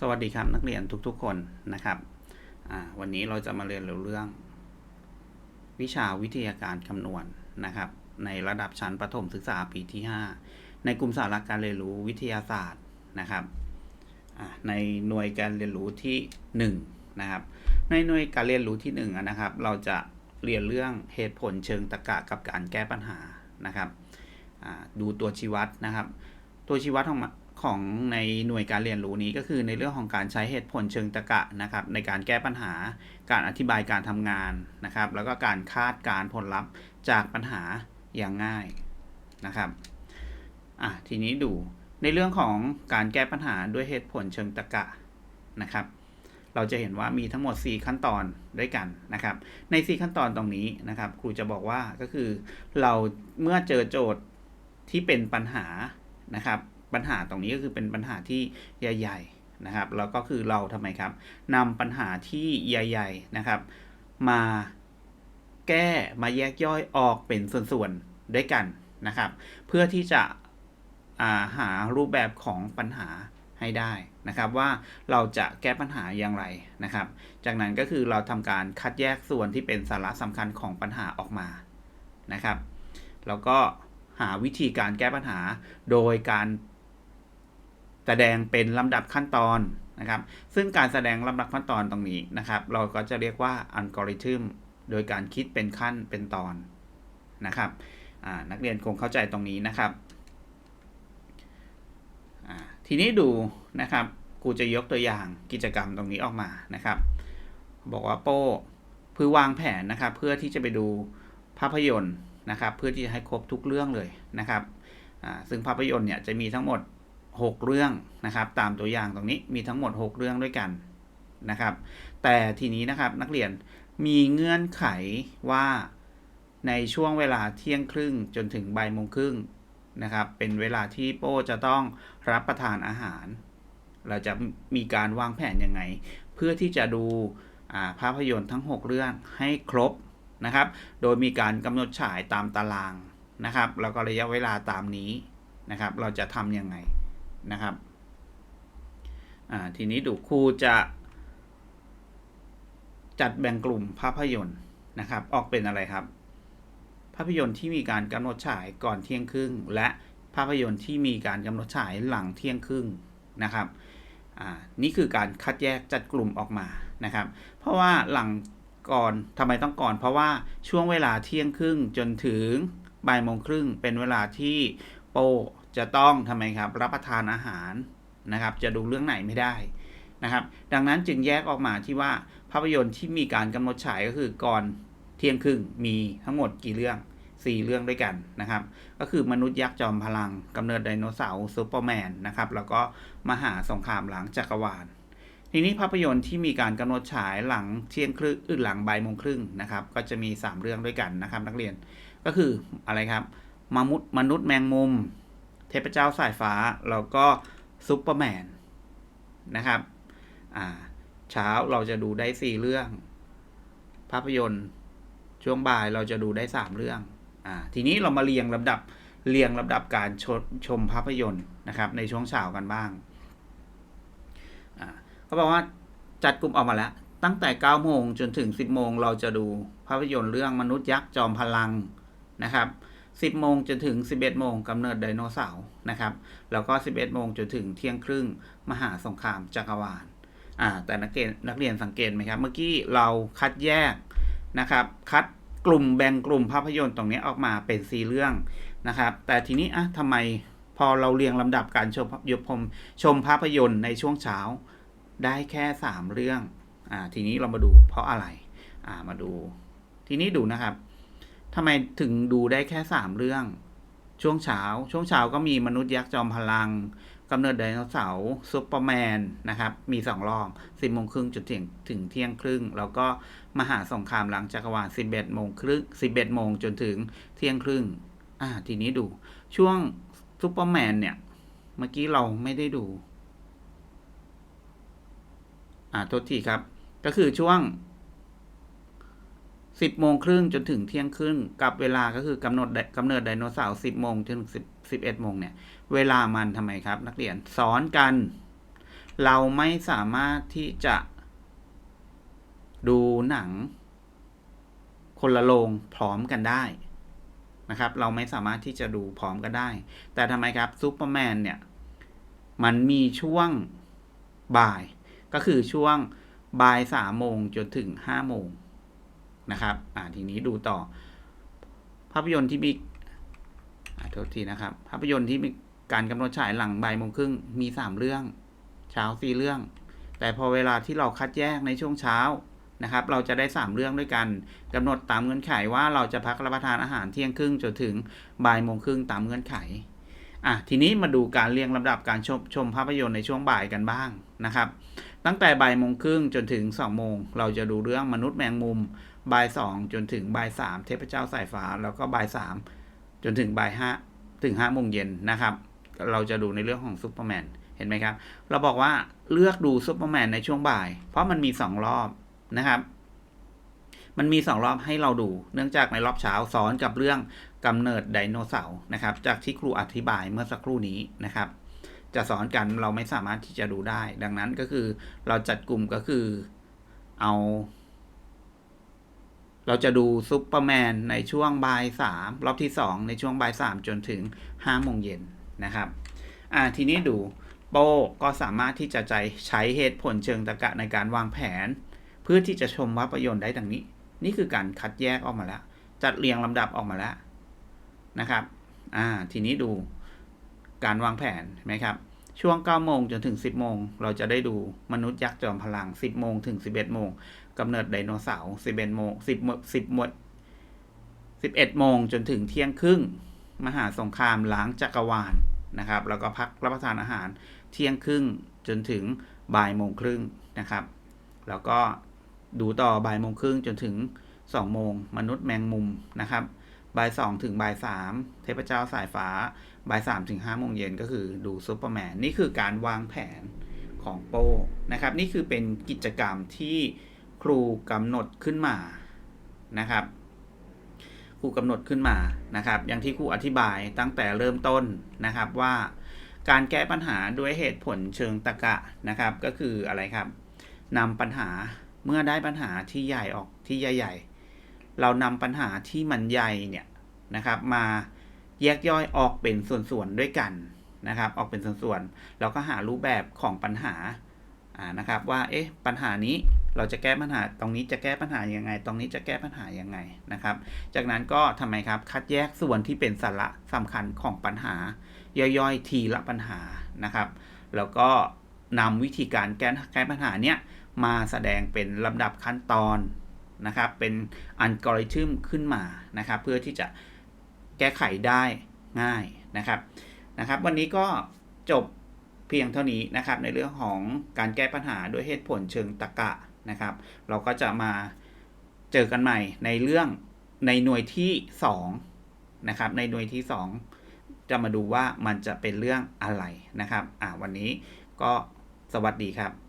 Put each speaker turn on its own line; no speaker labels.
สวัสดีครับนักเรียนทุกๆคนนะครับวันนี้เราจะมาเรียนเรื่อง วิชาวิทยาการคำนวณนะครับ ในระดับชั้นประถมศึกษาปีที่ 5 ในกลุ่มสาระการเรียนรู้วิทยาศาสตร์นะครับในหน่วยการเรียนรู้ที่1นะครับในหน่วยการเรียนรู้ที่1นะครับ เราจะเรียนเรื่องเหตุผลเชิงตรรกะกับการแก้ปัญหานะครับดูตัวชี้วัดนะครับ ตัวชี้วัดของมัน ของในหน่วยการเรียนรู้นี้ก็คือในเรื่องของการใช้เหตุผลเชิงตรรกะนะครับ ในการแก้ปัญหาการอธิบายการทำงานนะครับ แล้วก็การคาดการผลลัพธ์จากปัญหาอย่างง่ายนะครับอะทีนี้ดูในเรื่องของการแก้ปัญหาด้วยเหตุผลเชิงตรรกะนะครับ เราจะเห็นว่ามีทั้งหมด 4 ขั้นตอนด้วยกันนะครับ ใน 4 ขั้นตอนตรงนี้นะครับ ครูจะบอกว่าก็คือเราเมื่อเจอโจทย์ที่เป็นปัญหานะครับ ปัญหาตรงนี้ก็คือเป็นปัญหาที่ใหญ่ ๆนะครับ แล้วก็คือเราทำไมครับนำปัญหาที่ใหญ่ ๆนะครับ มาแก้มาแยกย่อยออกเป็นส่วนๆด้วยกันนะครับ เพื่อที่จะาหารูปแบบของปัญหาให้ได้นะครับ ว่าเราจะแก้ปัญหาอย่างไรนะครับ จากนั้นก็คือเราทำการคัดแยกส่วนที่เป็นสาระสำคัญของปัญหาออกมานะครับ แล้วก็หาวิธีการแก้ปัญหาโดยการ แสดงเป็นลำดับขั้นตอนนะครับ ซึ่งการแสดงลำดับขั้นตอนตรงนี้นะครับ เราก็จะเรียกว่าอัลกอริทึมโดยการคิดเป็นขั้นเป็นตอนนะครับนักเรียนคงเข้าใจตรงนี้นะครับ ทีนี้ดูนะครับกูจะยกตัวอย่างกิจกรรมตรงนี้ออกมานะครับ บอกว่าโป้เพื่อวางแผนนะครับ เพื่อที่จะไปดูภาพยนตร์นะครับ เพื่อที่จะให้ครบทุกเรื่องเลยนะครับซึ่งภาพยนตร์เนี่ยจะมีทั้งหมด 6 เรื่องนะครับ ตามตัวอย่างตรงนี้มีทั้งหมด 6 เรื่องด้วยกันนะครับ แต่ทีนี้นะครับนักเรียนมีเงื่อนไขว่าในช่วงเวลาเที่ยงครึ่งจนถึงบ่ายโมงครึ่งนะครับ เป็นเวลาที่โป้จะต้องรับประทานอาหาร เราจะมีการวางแผนยังไง เพื่อที่จะดูาภาพยนตร์ทั้ง 6 เรื่องให้ครบนะครับ โดยมีการกำหนดฉายตามตารางนะครับ แล้วก็ระยะเวลาตามนี้นะครับ เราจะทำยังไง นะครับทีนี้ดูครูจะจัดแบ่งกลุ่มภาพยนตร์นะครับ ออกเป็นอะไรครับ ภาพยนตร์ที่มีการกำหนดฉายก่อนเที่ยงครึ่ง และภาพยนตร์ที่มีการกำหนดฉายหลังเที่ยงครึ่งนะครับนี่คือการคัดแยกจัดกลุ่มออกมานะครับ เพราะว่าหลังก่อนทำไมต้องก่อน เพราะว่าช่วงเวลาเที่ยงครึ่งจนถึงบ่ายโมงครึ่งเป็นเวลาที่โป จะต้องทำไมครับรับประทานอาหารนะครับ จะดูเรื่องไหนไม่ได้นะครับ ดังนั้นจึงแยกออกมาที่ว่าภาพยนตร์ที่มีการกำหนดฉายก็คือก่อนเที่ยงครึ่งมีทั้งหมดกี่เรื่อง 4 เรื่องด้วยกันนะครับ ก็คือมนุษย์ยักษ์จอมพลังกำเนิดไดโนเสาร์ซูเปอร์แมนนะครับแล้วก็มหาสงครามหลังจักรวาล ทีนี้ภาพยนตร์ที่มีการกำหนดฉายหลังเที่ยงครึ่งอึหลังบ่ายโมงครึ่งนะครับ ก็จะมี 3 เรื่องด้วยกันนะครับ นักเรียนก็คืออะไรครับมนุษย์มนุษย์แมงมุม เทพเจ้าสายฟ้า แล้วก็ซูเปอร์แมนนะครับ อ่า เช้าเราจะดูได้4เรื่อง ภาพยนตร์ ช่วงบ่ายเราจะดูได้3เรื่อง อ่า ทีนี้เรามาเรียงลำดับ เรียงลำดับการชมชมภาพยนตร์นะครับ ในช่วงเช้ากันบ้าง อ่าเขาบอกว่าจัดกลุ่มออกมาแล้ว ตั้งแต่9โมงจนถึง10โมงเราจะดูภาพยนตร์เรื่องมนุษย์ยักษ์จอมพลังนะครับ 10 โมงจนถึง 11 โมงกำเนิดไดโนเสาร์นะครับ แล้วก็ 11 โมงจนถึงเที่ยงครึ่งมหาสงครามจักรวาลอ่าแต่นักเรียนนักเรียนสังเกตไหมครับ เมื่อกี้เราคัดแยกนะครับ คัดกลุ่มแบ่งกลุ่มภาพยนตร์ตรงนี้ออกมาเป็นสีเรื่องนะครับ แต่ทีนี้อะทำไมพอเราเรียงลำดับการชมยพมชมภาพยนตร์ในช่วงเช้าได้แค่ 3 เรื่องอ่าทีนี้เรามาดูเพราะอะไรอ่ามาดู ทีนี้ดูนะครับ ทำไมถึงดูได้แค่3เรื่อง ช่วงเช้า ช่วงเช้าก็มีมนุษย์ยักษ์จอมพลังกำเนิดไดโนเสาร์ซูเปอร์แมนนะครับ มี2รอบ10โมงครึ่งจนถึงถึงเที่ยงครึ่ง แล้วก็มหาสงครามหลังจักรวาล11โมงครึ่ง11โมงจนถึงเที่ยงครึ่ง อ่า ทีนี้ดู ช่วงซูเปอร์แมนเนี่ย เมื่อกี้เราไม่ได้ดู อ่าโทษทีครับ ก็คือช่วง สิบโมงครึ่งจนถึงเที่ยงครึ่งกับเวลาก็คือกำหนดกำเนิดไดโนเสาร์สิบโมงจนถึงสิบสิบเอ็ดโมงเนี่ย เวลามันทำไมครับ นักเรียนซ้อนกัน เราไม่สามารถที่จะดูหนัง คนละโรงพร้อมกันได้นะครับ เราไม่สามารถที่จะดูพร้อมกันได้ แต่ทำไมครับซูเปอร์แมนเนี่ย มันมีช่วงบ่าย ก็คือช่วงบ่ายสามโมงจนถึงห้าโมง นะครับอ่าทีนี้ดูต่อ ภาพยนตร์ที่มีอ่าโทษทีนะครับ ภาพยนตร์ที่มีการกำหนดฉายหลังบ่ายโมงครึ่งมีสามเรื่อง เช้าสี่เรื่อง แต่พอเวลาที่เราคัดแยกในช่วงเช้านะครับ เราจะได้3เรื่องด้วยกันกำหนดตามเงื่อนไขว่าเราจะพักรับประทานอาหารเที่ยงครึ่งจนถึงบ่ายโมงครึ่งตามเงื่อนไขอะทีนี้มาดูการเรียงลำดับการชมชมภาพยนตร์ในช่วงบ่ายกันบ้างนะครับ ตั้งแต่บ่ายโมงครึ่งจนถึง2โมงเราจะดูเรื่องมนุษย์แมงมุม บ่ายสองจนถึงบ่ายสามเทพเจ้าสายฟ้า แล้วก็บ่ายสามจนถึงบ่ายห้าถึงห้าโมงเย็นนะครับ เราจะดูในเรื่องของซูเปอร์แมนเห็นไหมครับ เราบอกว่าเลือกดูซูเปอร์แมนในช่วงบ่าย เพราะมันมี2รอบนะครับ มันมี2รอบให้เราดู เนื่องจากในรอบเช้าสอนกับเรื่องกำเนิดไดโนเสาร์นะครับ จากที่ครูอธิบายเมื่อสักครู่นี้นะครับจะสอนกันเราไม่สามารถที่จะดูได้ ดังนั้นก็คือเราจัดกลุ่มก็คือเอา เราจะดูซูเปอร์แมนในช่วงบ่ายสามรอบที่2ในช่วงบ่ายสามจนถึง5โมงเย็นนะครับอ่าทีนี้ดูโป้ก็สามารถที่จะใจใช้เหตุผลเชิงตรรกะในการวางแผน เพื่อที่จะชมภาพยนตร์ได้ดังนี้ นี่คือการคัดแยกออกมาแล้ว จัดเรียงลำดับออกมาแล้วนะครับอ่าทีนี้ดูการวางแผนเห็นไหมครับ ช่วง9โมงจนถึง 10โมงเราจะได้ดูมนุษย์ยักษ์จอมพลัง 10โมงถึง 11โมง กำเนิดไดโนเสาร์11โมง10โมง10หมด11โมงจนถึงเที่ยงครึ่ง มหาสงครามล้างจักรวาลนะครับ แล้วก็พักรับประทานอาหารเที่ยงครึ่งจนถึงบ่ายโมงครึ่งนะครับ แล้วก็ดูต่อบ่ายโมงครึ่งจนถึง2โมงมนุษย์แมงมุมนะครับบ่ายสองถึงบ่ายสามเทพเจ้าสายฟ้าบ่ายสามถึงห้าโมงเย็นก็คือดูซูเปอร์แมนนี่คือการวางแผนของโป้นะครับ นี่คือเป็นกิจกรรมที่ ครูกำหนดขึ้นมานะครับ ครูกำหนดขึ้นมานะครับ อย่างที่ครูอธิบายตั้งแต่เริ่มต้นนะครับว่าการแก้ปัญหาด้วยเหตุผลเชิงตรรกะนะครับ ก็คืออะไรครับนำปัญหาเมื่อได้ปัญหาที่ใหญ่ออกที่ใหญ่ ๆ เรานำปัญหาที่มันใหญ่เนี่ยนะครับ มาแยกย่อยออกเป็นส่วนๆด้วยกันนะครับ ออกเป็นส่วนๆแล้วก็หารูปแบบของปัญหานะครับ ว่าเอ๊ะปัญหานี้ เราจะแก้ปัญหา ตรงนี้จะแก้ปัญหายังไง ตรงนี้จะแก้ปัญหายังไงนะครับ จากนั้นก็ทำไมครับคัดแยกส่วนที่เป็นสาระสำคัญของปัญหา ย่อยๆ ทีละปัญหานะครับ แล้วก็นำวิธีการแก้แก้ปัญหาเนี้ยมาแสดงเป็นลำดับขั้นตอนนะครับ เป็นอัลกอริทึมขึ้นมานะครับ เพื่อที่จะแก้ไขได้ง่ายนะครับนะครับ วันนี้ก็จบเพียงเท่านี้นะครับในเรื่องของการแก้ปัญหาด้วยเหตุผลเชิงตรรกะ นะครับ เราก็จะมาเจอกันใหม่ในเรื่องในหน่วยที่2นะครับ ในหน่วยที่ 2 จะมาดูว่ามันจะเป็นเรื่องอะไรนะครับ อ่าวันนี้ก็สวัสดีครับ